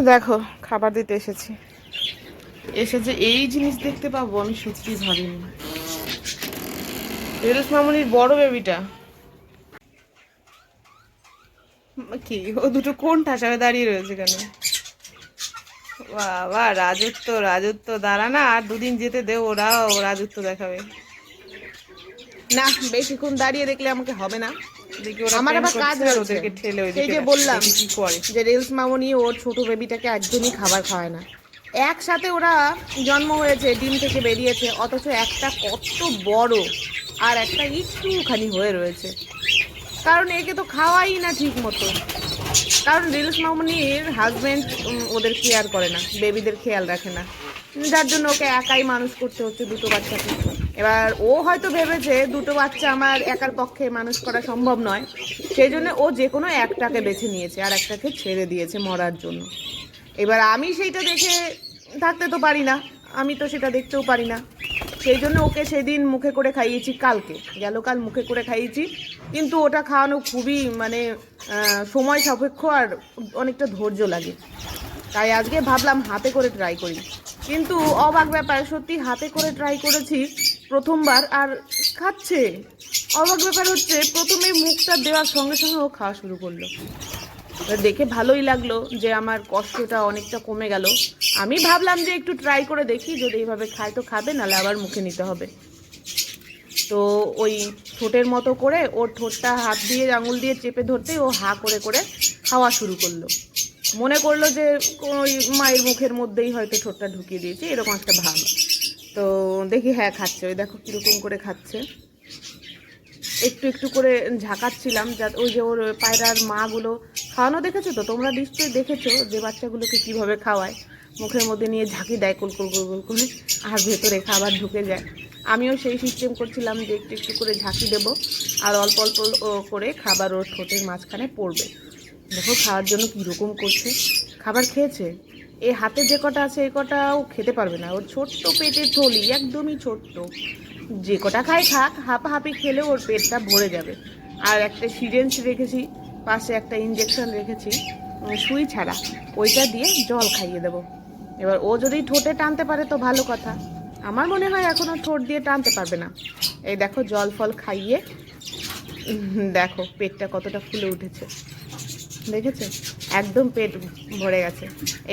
দেখো, খাবার দিতে এসেছি। এসে যে এই জিনিস দেখতে পাবো, আমি সত্যি ভাবিনি। রিলস মামুনির বড় বেবিটা কি? ও দুটো কোন ঠাসাবে দাঁড়িয়ে রয়েছে কেন বাবা, রাজত্ব রাজত্ব, দাঁড়া না, আর দুদিন যেতে দে, ওরাও রাজত্ব দেখাবে। না, বেশিক্ষণ দাঁড়িয়ে দেখলে আমাকে হবে না। আমার আবার কাজ ওদেরকে ঠেলে সেই যে বললাম। যে রিলস মামনি ওর ছোট বেবিটাকে একদমই খাবার খাওয়ায় না। একসাথে ওরা জন্ম হয়েছে ডিম থেকে বেরিয়েছে অথচ একটা কত বড় আর একটা একটুখানি হয়ে রয়েছে। কারণ একে তো খাওয়াই না ঠিক মতো কারণ রিলস মামনির হাজবেন্ড ওদের কেয়ার করে না বেবিদের খেয়াল রাখে না। যার জন্য ওকে একাই মানুষ করতে হচ্ছে দুটো বাচ্চাকে এবার ও হয়তো ভেবেছে দুটো বাচ্চা আমার একার পক্ষে মানুষ করা সম্ভব নয়। সেই জন্য ও যে কোনো একটাকে বেছে নিয়েছে আর একটাকে ছেড়ে দিয়েছে মরার জন্য। এবার আমি সেইটা দেখে থাকতে তো পারি না। আমি তো সেটা দেখতেও পারি না। সেই জন্য ওকে সেদিন মুখে করে খাইয়েছি কালকে। গেল কাল মুখে করে খাইয়েছি। কিন্তু ওটা খাওয়ানো খুবই মানে সময় সাপেক্ষ আর অনেকটা ধৈর্য লাগে। তাই আজকে ভাবলাম হাতে করে ট্রাই করি। কিন্তু অবাক ব্যাপার, সত্যি হাতে করে ট্রাই করেছি। প্রথমবার আর খাচ্ছে। অবাক ব্যাপার হচ্ছে, প্রথমে মুখটা দেওয়ার সঙ্গে সঙ্গে ও খাওয়া শুরু করল। দেখে ভালোই লাগল যে আমার কষ্টটা অনেকটা কমে গেল। আমি ভাবলাম যে একটু ট্রাই করে দেখি, যদি এইভাবে খায় তো খাবে, নাহলে আবার মুখে নিতে হবে। তো ওই ঠোঁটের মতো করে ওর ঠোঁটটা হাত দিয়ে আঙুল দিয়ে চেপে ধরতেই ও হা করে করে খাওয়া শুরু করল। মনে করল যে ওই মায়ের মুখের মধ্যেই হয়তো ঠোঁটটা ঢুকিয়ে দিয়েছে, এরকম একটা ভাব। তো দেখি হ্যাঁ খাচ্ছে। ওই দেখো কীরকম করে খাচ্ছে। একটু একটু করে ঝাঁকাচ্ছিলাম যা ওই যে ওর পায়রার মাগুলো খাওয়ানো দেখেছ তো? তোমরা নিশ্চয়ই দেখেছ যে বাচ্চাগুলোকে কীভাবে খাওয়ায়। মুখের মধ্যে নিয়ে ঝাঁকি দেয় কুল কুল কুল কুল করে, আর ভেতরে খাবার ঢুকে যায়। আমিও সেই সিস্টেম করছিলাম যে একটু একটু করে ঝাঁকি দেবো, আর অল্প অল্প করে খাবার ওর ঠোঁটের মাঝখানে পড়বে। দেখো খাওয়ার জন্য কীরকম করছে। খাবার খেয়েছে? এই হাতে যে কটা আছে এই কটা ও খেতে পারবে না। ওর ছোট্ট পেটে থলি, একদমই ছোট্ট। যে কটা খায় খাক হাঁপাহাঁপি খেলে ওর পেটটা ভরে যাবে। আর একটা সিরেঞ্জ রেখেছি, পাশে একটা ইঞ্জেকশন রেখেছি সুই ছাড়া। ওইটা দিয়ে জল খাইয়ে দেবো। এবার ও যদি ঠোঁটে টানতে পারে তো ভালো কথা। আমার মনে হয় এখনও ঠোঁট দিয়ে টানতে পারবে না। এই দেখো, জল ফল খাইয়ে দেখো, পেটটা কতটা ফুলে উঠেছে। দেখেছে? একদম পেট ভরে গেছে।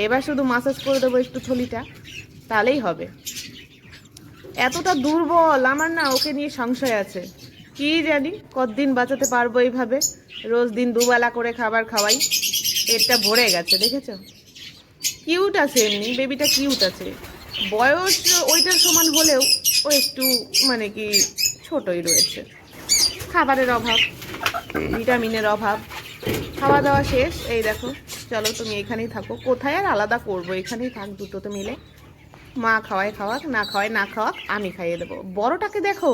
এবার শুধু মাসাজ করে দেবো একটু থলিটা, তাহলেই হবে। এতটা দুর্বল, আমার না ওকে নিয়ে সংশয় আছে। কি জানি কতদিন বাঁচাতে পারব এইভাবে। রোজ দিন দুবেলা করে খাবার খাওয়াই, পেটটা ভরে গেছে, দেখেছ? কিউট আছে এমনি বেবিটা কিউট আছে। বয়স ওইটার সমান হলেও ও একটু মানে কি ছোটই রয়েছে। খাবারের অভাব ভিটামিনের অভাব। খাওয়া দাওয়া শেষ। এই দেখো, চলো তুমি এখানেই থাকো। কোথায় আর আলাদা করব? এখানেই থাক, দুটোতে মিলে। মা খাওয়ায় খাওয়াক, না খাওয়ায় না খাওয়াক, আমি খাইয়ে দেবো। বড়টাকে দেখো,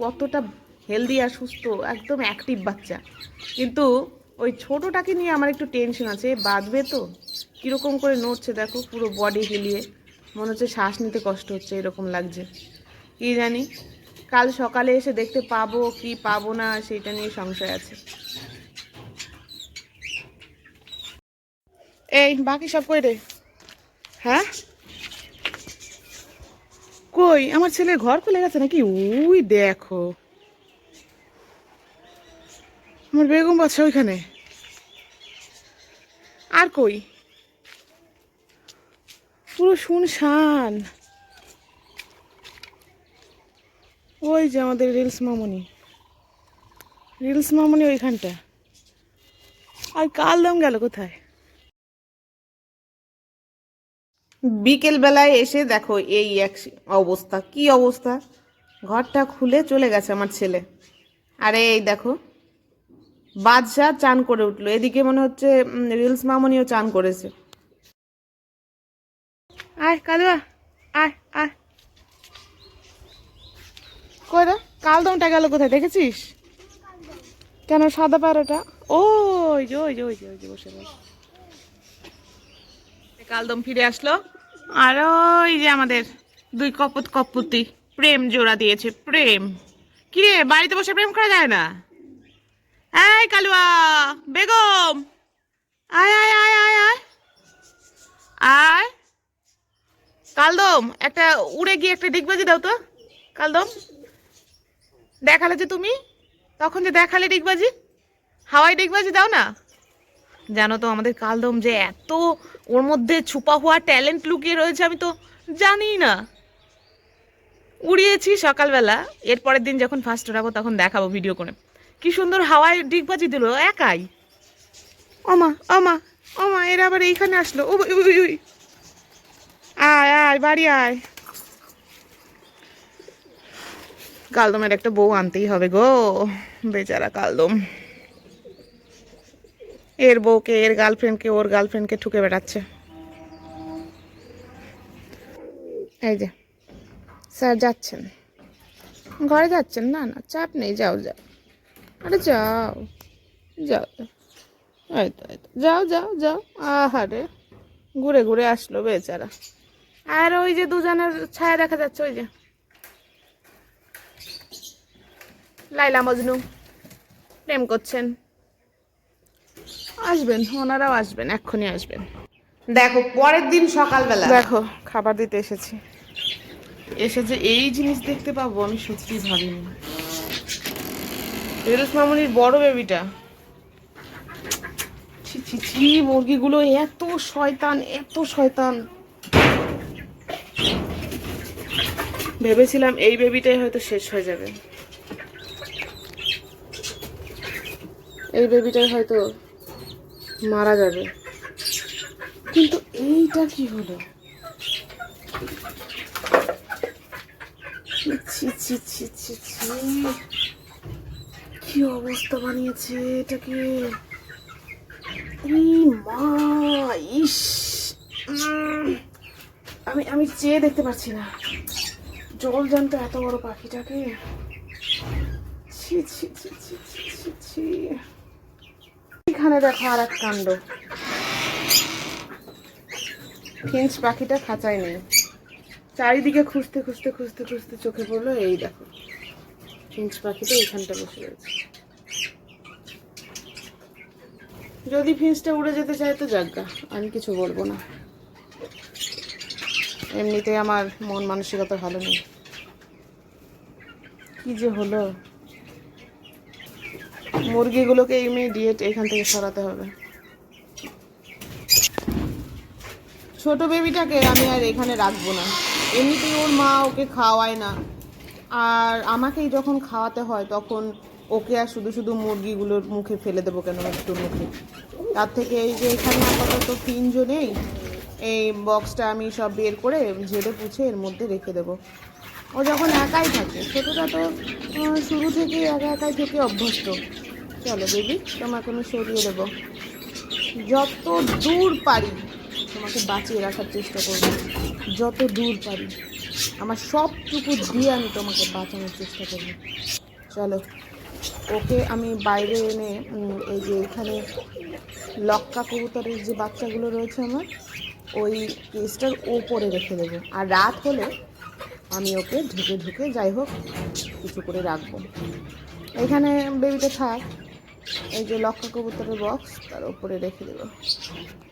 কতটা হেলদি আর সুস্থ, একদম অ্যাক্টিভ বাচ্চা। কিন্তু ওই ছোটোটাকে নিয়ে আমার একটু টেনশন আছে। বাঁধবে তো? কীরকম করে নড়ছে দেখো, পুরো বডি হিলিয়ে। মনে হচ্ছে শ্বাস নিতে কষ্ট হচ্ছে, এরকম লাগছে। কি জানি, কাল সকালে এসে দেখতে পাবো কি পাবো না সেটা নিয়ে সংশয় আছে। এই, বাকি সব কই রে? হ্যাঁ? কই? আমার ছেলের ঘর খুলে গেছে নাকি? উই, দেখো। আমার বেগম বাচ্চা ওইখানে। আর কই? পুরো শুনশান। ওই যে আমাদের রিলস মামনি। রিলস মামনি ওইখানটা। আর কাল দাম গেল কোথায়? বিকেল বেলায় এসে দেখো এই এক অবস্থা। কি অবস্থা? ঘরটা খুলে চলে গেছে আমার ছেলে। আরে এই দেখো বাদশাহ চান করে উঠল। এদিকে মনে হচ্ছে রিলস মামনিও চান করেছে। আয় কালুয়া আয় আয়। কই রে কালদমটা গেল কোথায় দেখেছিস? কেন সাদা পায়রাটা? ওই যে ওই যে ওই যে ওই যে বসে বসে। কালদম ফিরে আসলো। আর ওই যে আমাদের দুই কপত কপতি, প্রেম জোড়া দিয়েছে, প্রেম। কিরে, বাড়িতে বসে প্রেম করা যায় না? এই কালুয়া, বেগম! আয় আয় আয় আয় আয়। আয়। কালদম, একটা উড়ে গিয়ে একটা ডিগবাজি দাও তো। কালদম, দেখালে যে তুমি, তখন যে দেখালে ডিগবাজি হাওয়াই ডিগবাজি দাও না? জানো তো, আমাদের কালদম যে এত ওর মধ্যে ছুপা হওয়া ট্যালেন্ট লুকিয়ে রয়েছে, আমি তো জানি না। উড়িয়েছি সকালবেলা এর পরের দিন যখন ফার্স্ট উড়াবো তখন দেখাবো ভিডিও করে। কি সুন্দর হাওয়ায় ডিগবাজি দিল, একাই। অমা অমা অমা এরা আবার এইখানে আসলো ও। আয় আয়, বাড়ি আয়। কালদমের একটা বউ আনতেই হবে গো, বেচারা কালদম। এর বউকে, এর গার্লফ্রেন্ডকে ওর গার্লফ্রেন্ডকে ঠুকে বেড়াচ্ছে। এই যে, স্যার যাচ্ছেন। ঘরে যাচ্ছেন? না না, চাপ নেই, যাও যাও। আরে যাও যাও তো তো, যাও যাও যাও। আহারে, ঘুরে ঘুরে আসলো বেচারা। আর ওই যে দুজনের ছায়া দেখা যাচ্ছে, ওই যে। লাইলা মজনু, প্রেম করছেন। আসবেন ওনারাও আসবেন এক্ষুনি আসবেন। দেখো পরের দিন সকালবেলা। দেখো খাবার দিতে এসেছি। এসে যে এই জিনিস দেখতে পাবো আমি সত্যি ভাবিনি। রিলস মামুনির বড় বেবিটা ছি ছি ছি মুরগিগুলো এত শয়তান এত শয়তান। ভেবেছিলাম এই বেবিটাই হয়তো শেষ হয়ে যাবে। এই বেবিটাই হয়তো মারা যাবে। কিন্তু এইটা কি হলো? ছি ছি ছি ছি ছি কি অবস্থা বানিয়েছে এটাকে? মা, ইস আমি আমি চেয়ে দেখতে পাচ্ছি না। জল জানতো এত বড় পাখিটাকে। ছি ছি ছি ছি ছি ছি ছি। এখানে দেখো আর এক কাণ্ড। ফিঞ্চ পাখিটা খাঁচায় নেই। চারিদিকে খুঁজতে খুঁজতে খুঁজতে খুঁজতে চোখে পড়ল, এই দেখো। ফিঞ্চ পাখিটা এখানটা বসে রয়েছে। যদি ফিঞ্চটা উড়ে যেতে চায় তো যাজ্ঞা আমি কিছু বলব না। এমনিতে আমার মন মানসিকতা ভালো নেই। কি যে হলো? মুরগিগুলোকে ইমিডিয়েট এখান থেকে সরাতে হবে। ছোট বেবিটাকে আমি আর এখানে রাখব না। এমনিতেই ওর মা ওকে খাওয়ায় না। আর আমাকেই যখন খাওয়াতে হয়, তখন ওকে আর শুধু শুধু মুরগিগুলোর মুখে ফেলে দেবো কেন একটু মুখে? তার থেকে এই যে এখানে আপাতত পিঞ্জো নেই এই বক্সটা আমি সব বের করে ঝেড়ে পুছে এর মধ্যে রেখে দেবো। ও যখন একাই থাকে, ছোটোটা তো শুরু থেকে একা একাই থেকে অভ্যস্ত। চলো বেবি তোমাকে আমি সরিয়ে দেবো। যত দূর পারি, তোমাকে বাঁচিয়ে রাখার চেষ্টা করব। যত দূর পারি, আমার সবটুকু দিয়ে আমি তোমাকে বাঁচানোর চেষ্টা করব। চলো, ওকে আমি বাইরে এনে এই যে এখানে লক্কা কবুতরের যে বাচ্চাগুলো রয়েছে আমার, ওই কেসটার ওপরে রেখে দেবো। আর রাত হলে আমি ওকে ঢুকে ঢুকে যাই হোক, কিছু করে রাখব। এখানে বেবিটা থাক। এই যে লক্কা কবুতরের বক্স তার উপরে রেখে দেবো।